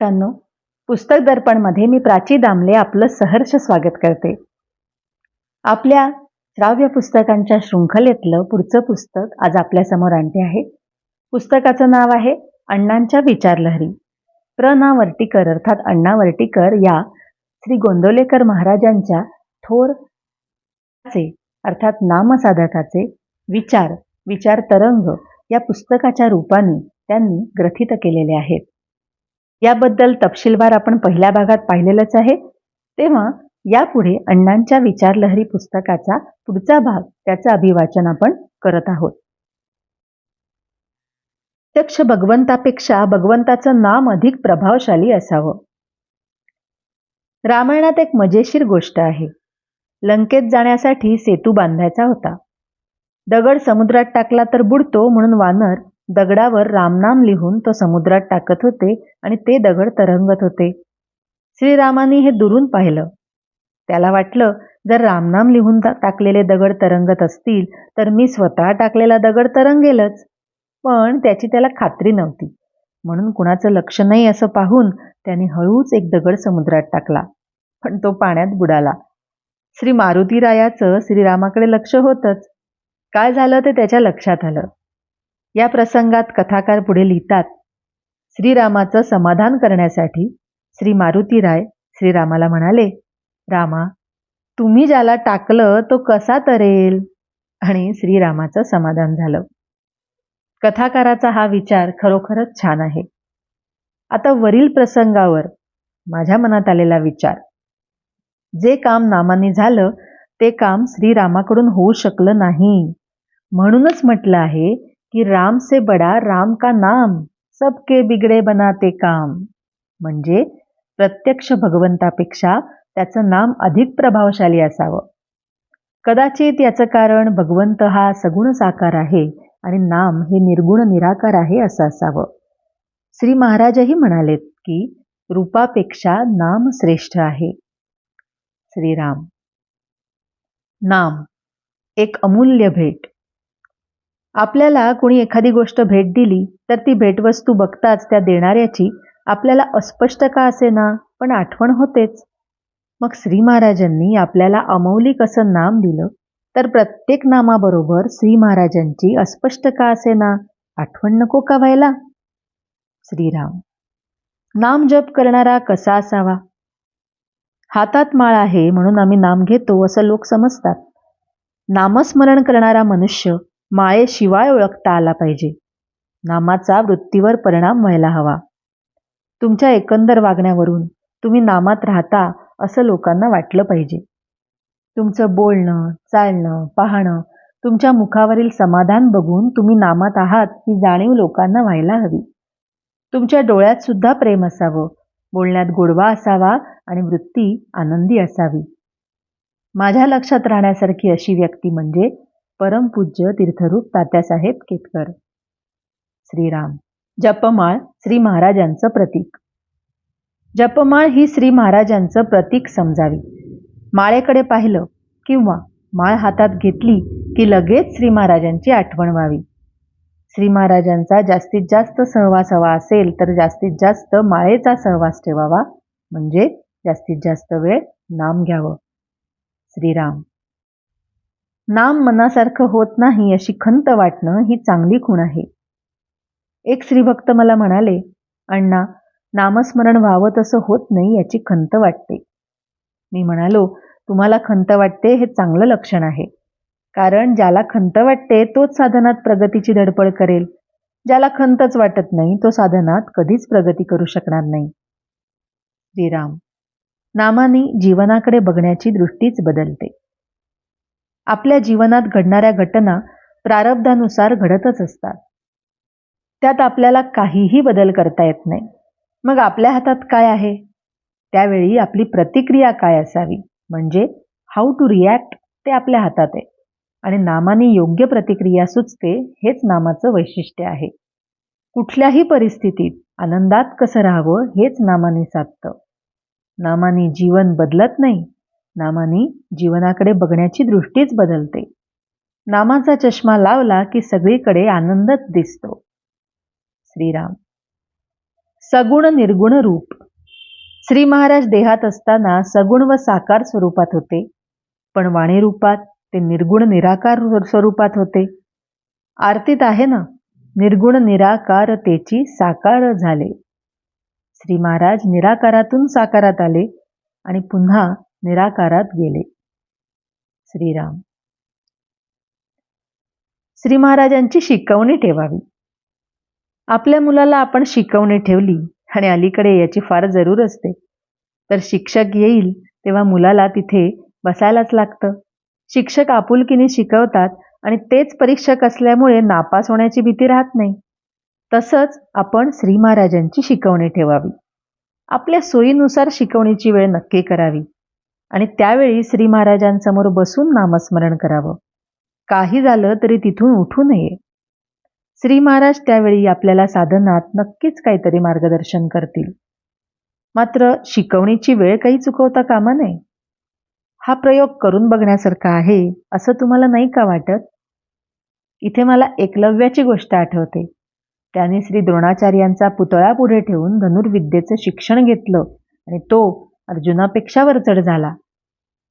मित्रांनो पुस्तक दर्पणमध्ये मी प्राची दामले आपलं सहर्ष स्वागत करते. आपल्या श्राव्य पुस्तकांच्या शृंखलेतलं पुढचं पुस्तक आज आपल्यासमोर आणते आहे. पुस्तकाचं नाव आहे अण्णांच्या विचारलहरी. प्र. ना वर्टीकर अर्थात अण्णा वर्टीकर या श्री गोंदवलेकर महाराजांच्या थोर चे अर्थात नामसाधकाचे विचार विचार तरंग या पुस्तकाच्या रूपाने त्यांनी ग्रथित केलेले आहेत. याबद्दल तपशीलवार आपण पहिल्या भागात पाहिलेलंच आहे. तेव्हा यापुढे अण्णांच्या विचारलहरी पुस्तकाचा पुढचा भाग त्याचं अभिवाचन आपण करत आहोत. प्रत्यक्ष भगवंतापेक्षा भगवंताचं नाम अधिक प्रभावशाली असावं. रामायणात एक मजेशीर गोष्ट आहे. लंकेत जाण्यासाठी सेतू बांधायचा होता. दगड समुद्रात टाकला तर बुडतो म्हणून वानर दगडावर रामनाम लिहून तो समुद्रात टाकत होते आणि ते दगड तरंगत होते. श्रीरामाने हे दुरून पाहिलं. त्याला वाटलं जर रामनाम लिहून टाकलेले दगड तरंगत असतील तर मी स्वतः टाकलेला दगड तरंगेलच. पण त्याची त्याला खात्री नव्हती. म्हणून कुणाचं लक्ष नाही असं पाहून त्याने हळूच एक दगड समुद्रात टाकला. पण तो पाण्यात बुडाला. श्री मारुतीरायाचं श्रीरामाकडे लक्ष होतच. काय झालं ते त्याच्या लक्षात आलं. या प्रसंगात कथाकार पुढे लिहितात श्रीरामाचं समाधान करण्यासाठी श्री मारुती राय श्रीरामाला म्हणाले रामा तुम्ही ज्याला टाकलं तो कसा तरेल? आणि श्रीरामाचं समाधान झालं. कथाकाराचा हा विचार खरोखरच छान आहे. आता वरील प्रसंगावर माझ्या मनात आलेला विचार. जे काम नामाने झालं ते काम श्रीरामाकडून होऊ शकलं नाही. म्हणूनच म्हटलं आहे की राम से बडा राम का नाम सबके बिगडे बनाते काम। म्हणजे प्रत्यक्ष भगवंतापेक्षा त्याचं नाम अधिक प्रभावशाली असावं. कदाचित याचं कारण भगवंत हा सगुण साकार आहे आणि नाम हे निर्गुण निराकार आहे असं असावं. श्री महाराजही म्हणालेत की रूपापेक्षा नाम श्रेष्ठ आहे. श्रीराम. नाम. एक अमूल्य भेट. आपल्याला कोणी एखादी गोष्ट भेट दिली तर ती भेटवस्तू बघताच त्या देणाऱ्याची आपल्याला अस्पष्ट का असेना? पण आठवण होतेच. मग श्री महाराजांनी आपल्याला अमौलिक असं नाम दिलं? तर प्रत्येक नामाबरोबर श्री महाराजांची अस्पष्ट का असेना? आठवण नको का व्हायला? श्रीराम नाम जप करणारा कसा असावा? हातात माळ आहे म्हणून आम्ही नाम घेतो असं लोक समजतात. नामस्मरण करणारा मनुष्य मायेशिवाय ओळखता आला पाहिजे. नामाचा वृत्तीवर परिणाम व्हायला हवा. तुमच्या एकंदर वागण्यावरून तुम्ही नामात राहता असं लोकांना वाटलं पाहिजे. तुमचं बोलणं चालणं पाहणं तुमच्या मुखावरील समाधान बघून तुम्ही नामात आहात ही जाणीव लोकांना व्हायला हवी. तुमच्या डोळ्यात सुद्धा प्रेम असावं बोलण्यात गोडवा असावा आणि वृत्ती आनंदी असावी. माझ्या लक्षात राहण्यासारखी अशी व्यक्ती म्हणजे परमपूज्य तीर्थरूप तात्यासाहेब केतकर. श्रीराम. जपमाळ श्री महाराजांचं प्रतीक. जपमाळ ही श्री महाराजांचं प्रतीक समजावी. माळेकडे पाहिलं किंवा माळ हातात घेतली की लगेच श्री महाराजांची आठवण व्हावी. श्री महाराजांचा जास्तीत जास्त सहवास हवा असेल तर जास्तीत जास्त माळेचा सहवास ठेवावा. म्हणजे जास्तीत जास्त वेळ नाम घ्यावं. श्रीराम. नाम मनासारखं होत नाही अशी खंत वाटणं ही चांगली खूण आहे. एक श्रीभक्त मला म्हणाले अण्णा नामस्मरण व्हावं तसं होत नाही याची खंत वाटते. मी म्हणालो तुम्हाला खंत वाटते हे चांगलं लक्षण आहे. कारण ज्याला खंत वाटते तोच साधनात प्रगतीची धडपड करेल. ज्याला खंतच वाटत नाही तो साधनात कधीच प्रगती करू शकणार नाही. श्रीराम. नामाने जीवनाकडे बघण्याची दृष्टीच बदलते. आपल्या जीवनात घडणाऱ्या घटना प्रारब्धानुसार घडतच असतात. त्यात आपल्याला काहीही बदल करता येत नाही. मग आपल्या हातात काय आहे? त्यावेळी आपली प्रतिक्रिया काय असावी? म्हणजे हाऊ टू रिॲक्ट ते आपल्या हातात आहे. आणि नामाने योग्य प्रतिक्रिया सुचते हेच नामाचं वैशिष्ट्य आहे. कुठल्याही परिस्थितीत आनंदात कसं राहावं हेच नामाने साधतं. नामाने जीवन बदलत नाही नामाने जीवनाकडे बघण्याची दृष्टीच बदलते. नामाचा चष्मा लावला की सगळीकडे आनंदच दिसतो. श्रीराम. सगुण निर्गुण रूप. श्री महाराज देहात असताना सगुण व साकार स्वरूपात होते. पण वाणी रूपात ते निर्गुण निराकार स्वरूपात होते. आरतीत आहे ना? निर्गुण निराकार तेची साकार झाले. श्री महाराज निराकारातून साकारात आले आणि पुन्हा निराकारात गेले. श्रीराम. श्री महाराजांची शिकवणी ठेवावी. आपल्या मुलाला आपण शिकवणी ठेवली आणि अलीकडे याची फार जरूर असते. तर शिक्षक येईल तेव्हा मुलाला तिथे बसायलाच लागतं. शिक्षक आपुलकीने शिकवतात आणि तेच परीक्षक असल्यामुळे नापास होण्याची भीती राहत नाही. तसंच आपण श्री महाराजांची शिकवणी ठेवावी. आपल्या सोयीनुसार शिकवणीची वेळ नक्की करावी. आणि त्यावेळी श्री महाराजांसमोर बसून नामस्मरण करावं. काही झालं तरी तिथून उठू नये. श्री महाराज त्यावेळी आपल्याला साधनात नक्कीच काहीतरी मार्गदर्शन करतील. मात्र शिकवणीची वेळ काही चुकवता कामा नये. हा प्रयोग करून बघण्यासारखा आहे असं तुम्हाला नाही का वाटत? इथे मला एकलव्याची गोष्ट आठवते. त्याने श्री द्रोणाचार्यांचा पुतळा पुढे ठेवून धनुर्विद्येचं शिक्षण घेतलं आणि तो अर्जुनापेक्षा वरचढ झाला.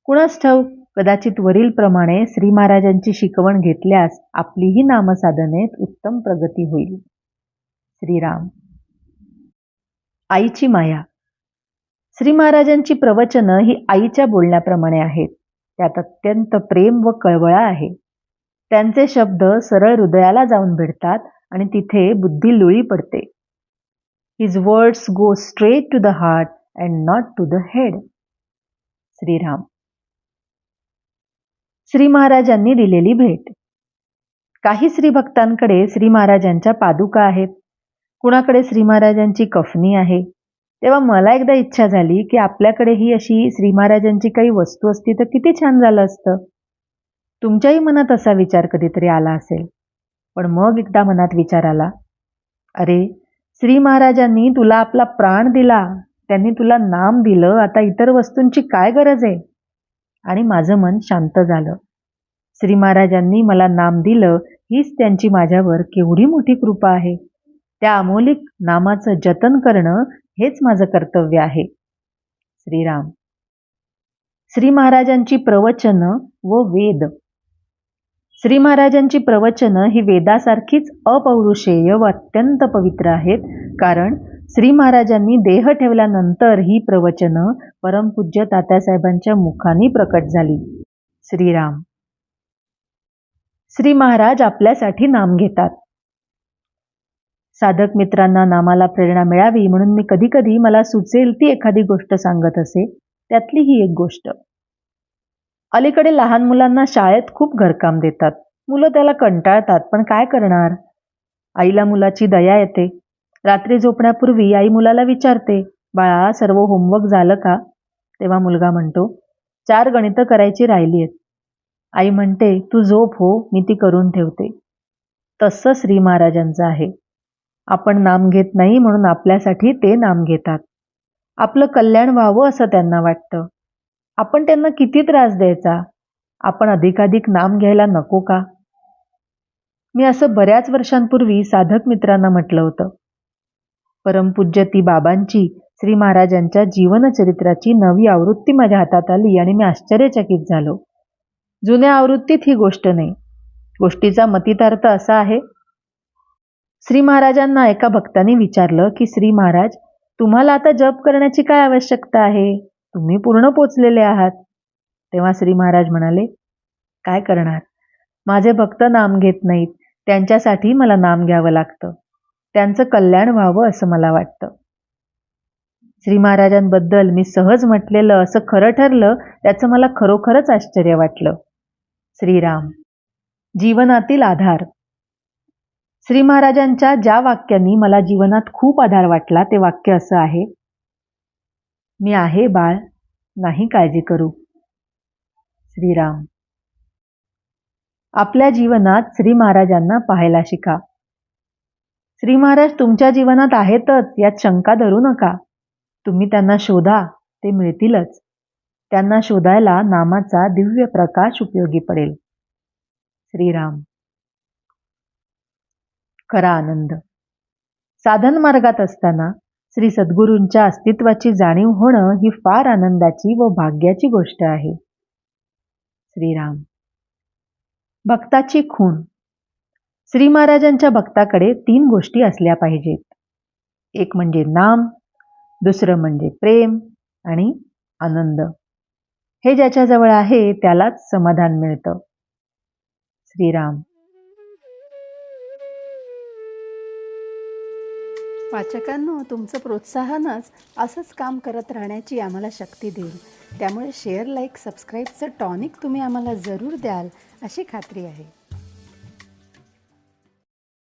कुणास ठाऊक? कदाचित वरीलप्रमाणे श्री महाराजांची शिकवण घेतल्यास आपलीही नामसाधनेत उत्तम प्रगती होईल. श्रीराम. आईची माया. श्री महाराजांची प्रवचनं ही आईच्या बोलण्याप्रमाणे आहेत. त्यात अत्यंत प्रेम व कळवळा आहे. त्यांचे शब्द सरळ हृदयाला जाऊन भिडतात आणि तिथे बुद्धी लुळी पडते. His words go straight to the heart and not to the head Shriram. Shri महाराजांनी दिलेली भेट. काही श्री भक्तांकडे श्री महाराजांच्या पादुका आहेत. कुणाकडे श्री महाराजांची कफनी आहे? तेव्हा मला एकदा इच्छा झाली की आपल्याकडे ही अशी श्री महाराजांची काही वस्तू असती तर किती छान झालं असतं. तुमच्याही मनात असा विचार कधीतरी आला असेल. पण मग एकदा मनात विचार आला. अरे श्री महाराजांनी तुला आपला प्राण दिला. त्यांनी तुला नाम दिलं आता इतर वस्तूंची काय गरज आहे? आणि माझं मन शांत झालं. श्री महाराजांनी मला नाम दिलं हीच त्यांची माझ्यावर केवढी मोठी कृपा आहे. त्या अमोलिक नामाचं जतन करणं हेच माझं कर्तव्य आहे. श्रीराम. श्री महाराजांची प्रवचनं व वेद. श्री महाराजांची प्रवचनं ही वेदासारखीच अपौरुषेय व अत्यंत पवित्र आहेत कारण श्री महाराजांनी देह ठेवल्यानंतर ही प्रवचनं परमपूज्य तात्यासाहेबांच्या मुखाने प्रकट झाली. श्रीराम. श्री महाराज आपल्यासाठी नाम घेतात. साधक मित्रांना नामाला प्रेरणा मिळावी म्हणून मी कधी कधी मला सुचेल ती एखादी गोष्ट सांगत असे त्यातली ही एक गोष्ट. अलीकडे लहान मुलांना शाळेत खूप घरकाम देतात. मुलं त्याला कंटाळतात पण काय करणार? आईला मुलाची दया येते. रात्री झोपण्यापूर्वी आई मुलाला विचारते बाळा सर्व होमवर्क झालं का? तेव्हा मुलगा म्हणतो चार गणितं करायची राहिली आहेत. आई म्हणते तू झोप हो मी ती करून ठेवते. तसं श्री महाराजांचं आहे. आपण नाम घेत नाही म्हणून आपल्यासाठी ते नाम घेतात. आपलं कल्याण व्हावं असं त्यांना वाटतं. आपण त्यांना किती त्रास द्यायचा? आपण अधिकाधिक नाम घ्यायला नको का? मी असं बऱ्याच वर्षांपूर्वी साधक मित्रांना म्हटलं होतं. परमपूज्य ती बाबांची श्री महाराजांच्या जीवनचरित्राची नवी आवृत्ती माझ्या हातात आली आणि मी आश्चर्यचकित झालो. जुन्या आवृत्तीत ही गोष्ट नाही. गोष्टीचा मतितार्थ असा आहे श्री महाराजांना एका भक्ताने विचारलं की श्री महाराज तुम्हाला आता जप करण्याची काय आवश्यकता आहे? तुम्ही पूर्ण पोचलेले आहात. तेव्हा श्री महाराज म्हणाले काय करणार? माझे भक्त नाम घेत नाहीत. त्यांच्यासाठी मला नाम घ्यावं लागतं. त्यांचं कल्याण व्हावं असं मला वाटतं. श्री महाराजांबद्दल मी सहज म्हटलेलं असं खरं ठरलं त्याचं मला खरोखरच आश्चर्य वाटलं. श्रीराम जीवनातील आधार. श्री महाराजांच्या ज्या वाक्यांनी मला जीवनात खूप आधार वाटला ते वाक्य असं आहे मी आहे बाळ नाही काळजी करू. श्रीराम आपल्या जीवनात श्री महाराजांना पाहायला शिका. श्री महाराज तुमच्या जीवनात आहेतच यात शंका धरू नका. तुम्ही त्यांना शोधा ते मिळतीलच. त्यांना शोधायला नामाचा दिव्य प्रकाश उपयोगी पडेल. श्रीराम. खरा आनंद. साधन मार्गात असताना श्री सद्गुरूंच्या अस्तित्वाची जाणीव होणं ही फार आनंदाची व भाग्याची गोष्ट आहे. श्रीराम. भक्ताची खूण. श्री महाराजांच्या भक्ताकडे तीन गोष्टी असल्या पाहिजेत. एक म्हणजे नाम दुसरं म्हणजे प्रेम आणि आनंद. हे ज्याच्याजवळ आहे त्यालाच समाधान मिळतं. श्रीराम. वाचकांनो तुमचं प्रोत्साहनच असंच काम करत राहण्याची आम्हाला शक्ती देईल. त्यामुळे शेअर लाईक सबस्क्राईबचं टॉनिक तुम्ही आम्हाला जरूर द्याल अशी खात्री आहे.